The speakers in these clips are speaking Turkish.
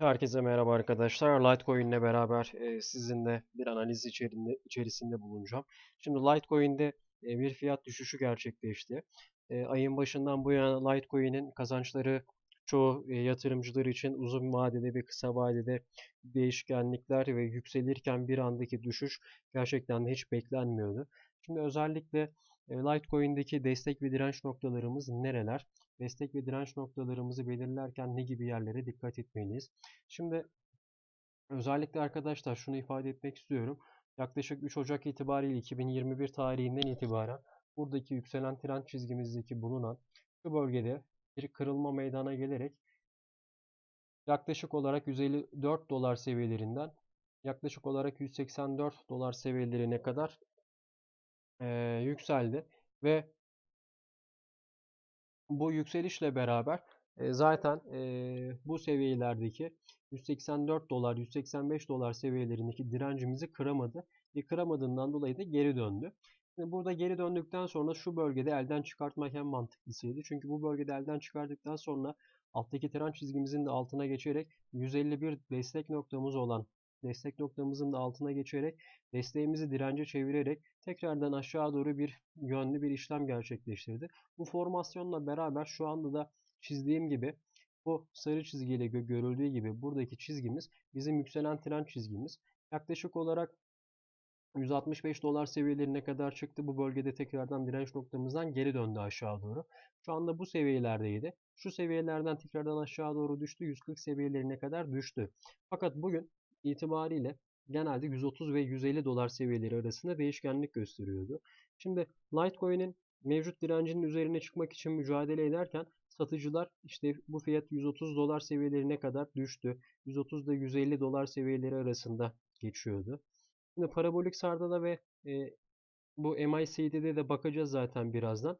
Herkese merhaba arkadaşlar. Litecoin ile beraber e, sizinle bir analiz içerisinde, içerisinde bulunacağım. Şimdi Litecoin'de e, bir fiyat düşüşü gerçekleşti. E, ayın başından bu yana Litecoin'in kazançları çoğu e, yatırımcılar için uzun vadede ve kısa vadede değişkenlikler ve yükselirken bir andaki düşüş gerçekten de hiç beklenmiyordu. Şimdi özellikle e, Litecoin'deki destek ve direnç noktalarımız nereler? Destek ve direnç noktalarımızı belirlerken ne gibi yerlere dikkat etmeliyiz? Şimdi özellikle arkadaşlar şunu ifade etmek istiyorum. Yaklaşık 3 Ocak itibariyle 2021 tarihinden itibaren buradaki yükselen trend çizgimizdeki bulunan şu bölgede bir kırılma meydana gelerek yaklaşık olarak 154 dolar seviyelerinden yaklaşık olarak 184 dolar seviyelerine kadar e, yükseldi ve bu yükselişle beraber e, zaten e, bu seviyelerdeki 184 dolar, 185 dolar seviyelerindeki direncimizi kıramadı. Ve kıramadığından dolayı da geri döndü. Şimdi burada geri döndükten sonra şu bölgede elden çıkartmak en mantıklısıydı. Çünkü bu bölgede elden çıkardıktan sonra alttaki trend çizgimizin de altına geçerek 151 destek noktamız olan destek noktamızın da altına geçerek desteğimizi dirence çevirerek tekrardan aşağı doğru bir yönlü bir işlem gerçekleştirdi. Bu formasyonla beraber şu anda da çizdiğim gibi bu sarı çizgiyle görüldüğü gibi buradaki çizgimiz bizim yükselen trend çizgimiz. Yaklaşık olarak 165 dolar seviyelerine kadar çıktı. Bu bölgede tekrardan direnç noktamızdan geri döndü aşağı doğru. Şu anda bu seviyelerdeydi. Şu seviyelerden tekrardan aşağı doğru düştü. 140 seviyelerine kadar düştü. Fakat bugün itibariyle genelde 130 ve 150 dolar seviyeleri arasında değişkenlik gösteriyordu. Şimdi Litecoin'in mevcut direncinin üzerine çıkmak için mücadele ederken satıcılar işte bu fiyat 130 dolar seviyelerine kadar düştü. 130 ile 150 dolar seviyeleri arasında geçiyordu. Şimdi parabolik sardada ve e, bu MACD'de de bakacağız zaten birazdan.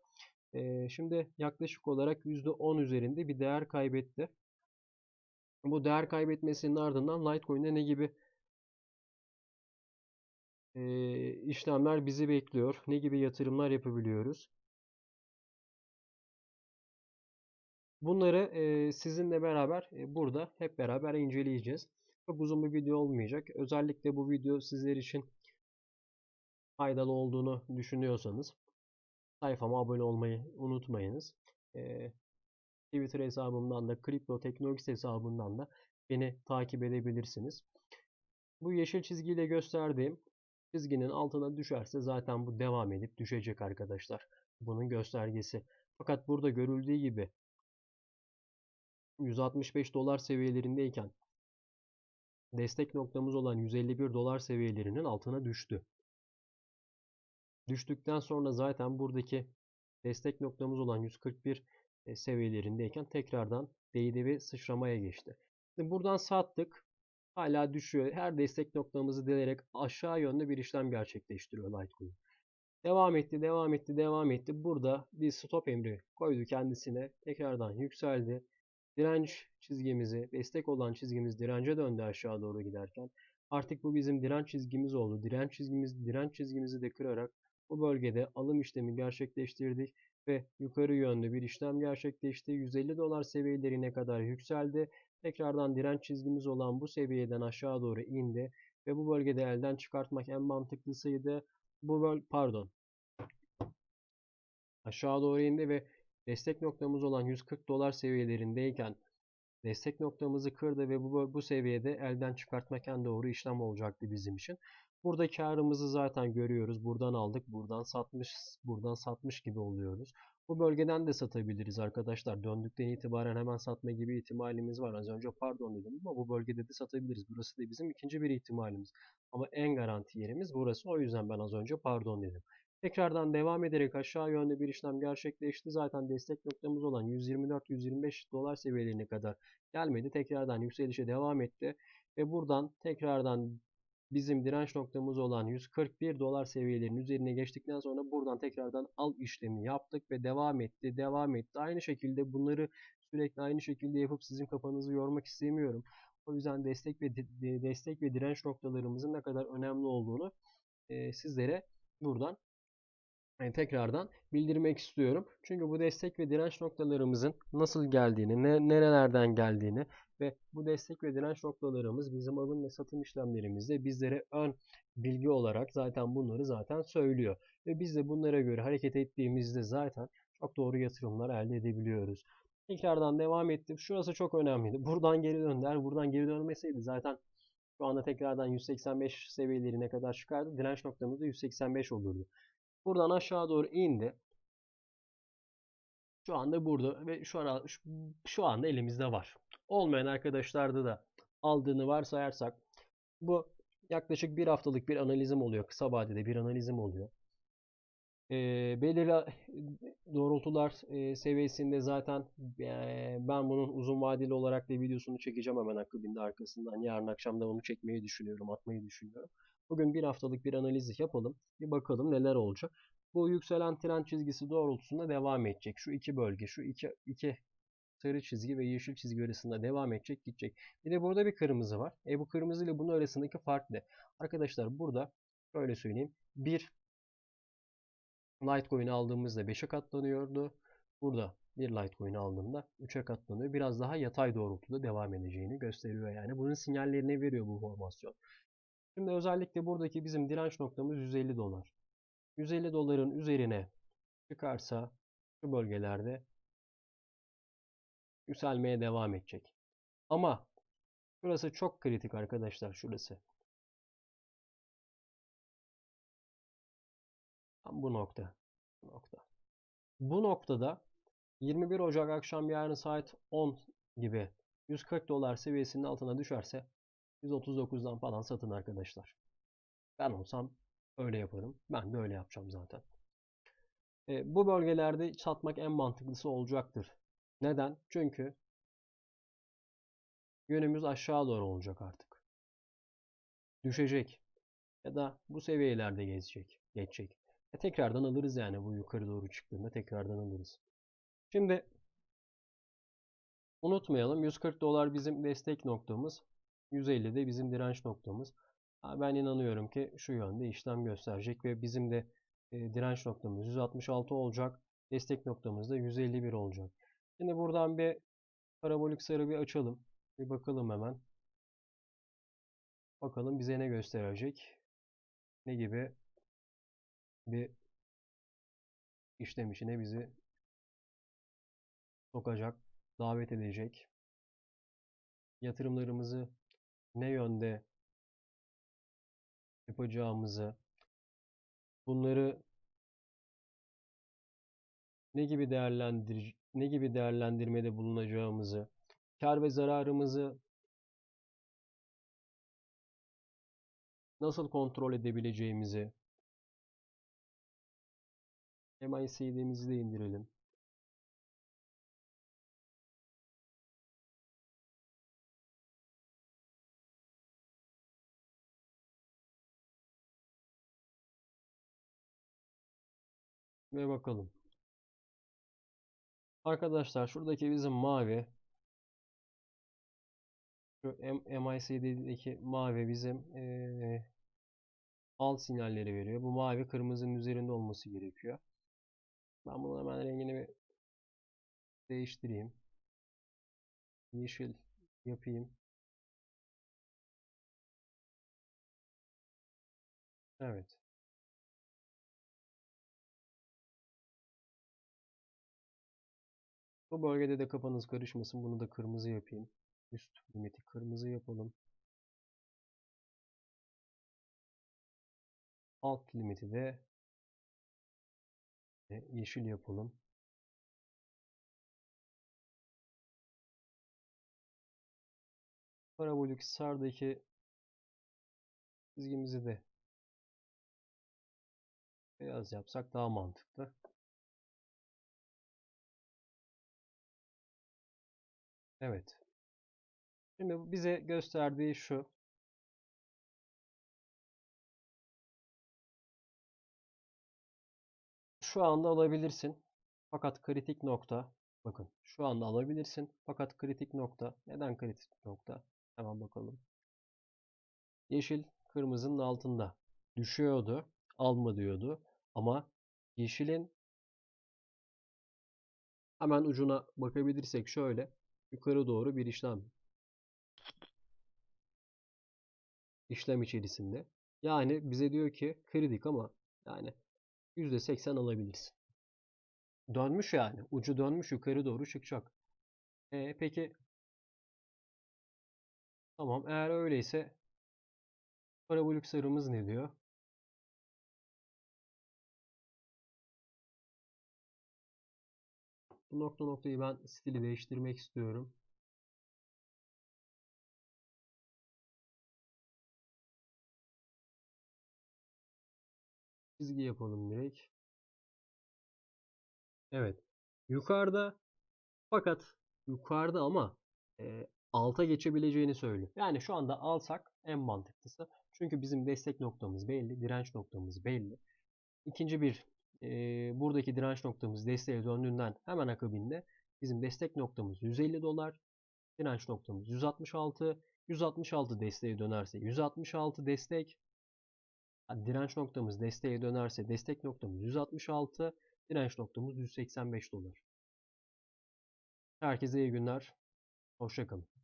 E, şimdi yaklaşık olarak %10 üzerinde bir değer kaybetti. Bu değer kaybetmesinin ardından Litecoin'de ne gibi e, işlemler bizi bekliyor? Ne gibi yatırımlar yapabiliyoruz? Bunları e, sizinle beraber e, burada hep beraber inceleyeceğiz. Çok uzun bir video olmayacak. Özellikle bu video sizler için faydalı olduğunu düşünüyorsanız sayfama abone olmayı unutmayınız. E, Twitter hesabımdan da Kripto Teknolojisi hesabından da beni takip edebilirsiniz. Bu yeşil çizgiyle gösterdiğim çizginin altına düşerse zaten bu devam edip düşecek arkadaşlar. Bunun göstergesi. Fakat burada görüldüğü gibi 165 dolar seviyelerindeyken destek noktamız olan 151 dolar seviyelerinin altına düştü. Düştükten sonra zaten buradaki destek noktamız olan 141 e, seviyelerindeyken tekrardan değdi ve sıçramaya geçti. Şimdi buradan sattık. Hala düşüyor. Her destek noktamızı delerek aşağı yönde bir işlem gerçekleştiriyor Litecoin. Devam etti, devam etti, devam etti. Burada bir stop emri koydu kendisine. Tekrardan yükseldi. Direnç çizgimizi, destek olan çizgimiz dirence döndü aşağı doğru giderken. Artık bu bizim direnç çizgimiz oldu. Direnç çizgimiz, direnç çizgimizi de kırarak bu bölgede alım işlemi gerçekleştirdik ve yukarı yönlü bir işlem gerçekleşti. 150 dolar seviyelerine kadar yükseldi. Tekrardan direnç çizgimiz olan bu seviyeden aşağı doğru indi ve bu bölgede elden çıkartmak en mantıklısıydı. Bu böl pardon. Aşağı doğru indi ve destek noktamız olan 140 dolar seviyelerindeyken destek noktamızı kırdı ve bu, bu seviyede elden çıkartmak en doğru işlem olacaktı bizim için. Burada karımızı zaten görüyoruz. Buradan aldık, buradan satmış, buradan satmış gibi oluyoruz. Bu bölgeden de satabiliriz arkadaşlar. Döndükten itibaren hemen satma gibi ihtimalimiz var. Az önce pardon dedim ama bu bölgede de satabiliriz. Burası da bizim ikinci bir ihtimalimiz. Ama en garanti yerimiz burası. O yüzden ben az önce pardon dedim. Tekrardan devam ederek aşağı yönde bir işlem gerçekleşti. Zaten destek noktamız olan 124-125 dolar seviyelerine kadar gelmedi. Tekrardan yükselişe devam etti. Ve buradan tekrardan bizim direnç noktamız olan 141 dolar seviyelerinin üzerine geçtikten sonra buradan tekrardan al işlemi yaptık ve devam etti, devam etti. Aynı şekilde bunları sürekli aynı şekilde yapıp sizin kafanızı yormak istemiyorum. O yüzden destek ve destek ve direnç noktalarımızın ne kadar önemli olduğunu e, sizlere buradan yani tekrardan bildirmek istiyorum. Çünkü bu destek ve direnç noktalarımızın nasıl geldiğini, ne, nerelerden geldiğini Ve bu destek ve direnç noktalarımız bizim alım ve satım işlemlerimizde bizlere ön bilgi olarak zaten bunları zaten söylüyor. Ve biz de bunlara göre hareket ettiğimizde zaten çok doğru yatırımlar elde edebiliyoruz. Tekrardan devam ettim. Şurası çok önemliydi. Buradan geri döndü. Buradan geri dönmeseydi zaten şu anda tekrardan 185 seviyelerine kadar çıkardı. Direnç noktamız da 185 olurdu. Buradan aşağı doğru indi. Şu anda burada ve şu, ara, şu, şu anda elimizde var. Olmayan arkadaşlarda da aldığını varsayarsak bu yaklaşık bir haftalık bir analizim oluyor. Kısa vadede bir analizim oluyor. E, belirli doğrultular e, seviyesinde zaten e, ben bunun uzun vadeli olarak da videosunu çekeceğim hemen akabinde arkasından. Yarın akşam da onu çekmeyi düşünüyorum, atmayı düşünüyorum. Bugün bir haftalık bir analiz yapalım. Bir bakalım neler olacak. Bu yükselen trend çizgisi doğrultusunda devam edecek. Şu iki bölge, şu iki, iki sarı çizgi ve yeşil çizgi arasında devam edecek, gidecek. Bir de burada bir kırmızı var. E bu kırmızı ile bunun arasındaki fark ne? Arkadaşlar burada şöyle söyleyeyim. Bir Litecoin aldığımızda 5'e katlanıyordu. Burada bir Litecoin aldığımda 3'e katlanıyor. Biraz daha yatay doğrultuda devam edeceğini gösteriyor yani. Bunun sinyallerini veriyor bu formasyon. Şimdi özellikle buradaki bizim direnç noktamız 150 dolar. 150 doların üzerine çıkarsa şu bölgelerde yükselmeye devam edecek. Ama burası çok kritik arkadaşlar şurası. Bu nokta. Bu nokta. Bu noktada 21 Ocak akşam yarın saat 10 gibi 140 dolar seviyesinin altına düşerse 139'dan falan satın arkadaşlar. Ben olsam öyle yaparım. Ben de öyle yapacağım zaten. E, bu bölgelerde satmak en mantıklısı olacaktır. Neden? Çünkü yönümüz aşağı doğru olacak artık. Düşecek. Ya da bu seviyelerde gezecek, geçecek. E, tekrardan alırız yani bu yukarı doğru çıktığında tekrardan alırız. Şimdi unutmayalım 140 dolar bizim destek noktamız. 150 de bizim direnç noktamız. Ben inanıyorum ki şu yönde işlem gösterecek ve bizim de e, direnç noktamız 166 olacak. Destek noktamız da 151 olacak. Şimdi buradan bir parabolik sarı bir açalım. Bir bakalım hemen. Bakalım bize ne gösterecek. Ne gibi bir işlem işine bizi sokacak, davet edecek. Yatırımlarımızı ne yönde yapacağımızı, bunları ne gibi değerlendir ne gibi değerlendirmede bulunacağımızı, kar ve zararımızı nasıl kontrol edebileceğimizi MICD'mizi de indirelim. Ve bakalım. Arkadaşlar şuradaki bizim mavi şu MICD'deki mavi bizim ee, alt sinyalleri veriyor. Bu mavi kırmızının üzerinde olması gerekiyor. Ben bunu hemen rengini bir değiştireyim. Yeşil yapayım. Evet. Bu bölgede de kafanız karışmasın. Bunu da kırmızı yapayım. Üst limiti kırmızı yapalım. Alt limiti de yeşil yapalım. Parabolik sardaki çizgimizi de beyaz yapsak daha mantıklı. Evet. Şimdi bize gösterdiği şu. Şu anda alabilirsin. Fakat kritik nokta bakın şu anda alabilirsin. Fakat kritik nokta neden kritik nokta? Hemen bakalım. Yeşil kırmızının altında düşüyordu. Alma diyordu. Ama yeşilin hemen ucuna bakabilirsek şöyle Yukarı doğru bir işlem işlem içerisinde. Yani bize diyor ki kritik ama yani %80 alabiliriz. Dönmüş yani. Ucu dönmüş yukarı doğru çıkacak. E, peki tamam eğer öyleyse parabolik sırrımız ne diyor? Bu nokta noktayı ben stili değiştirmek istiyorum. Çizgi yapalım direkt. Evet. Yukarıda fakat yukarıda ama e, alta geçebileceğini söylüyor. Yani şu anda alsak en mantıklısı. Çünkü bizim destek noktamız belli, direnç noktamız belli. İkinci bir e, buradaki direnç noktamız desteğe döndüğünden hemen akabinde bizim destek noktamız 150 dolar, direnç noktamız 166. 166 desteğe dönerse 166 destek, direnç noktamız desteğe dönerse destek noktamız 166, direnç noktamız 185 dolar. Herkese iyi günler. Hoşçakalın.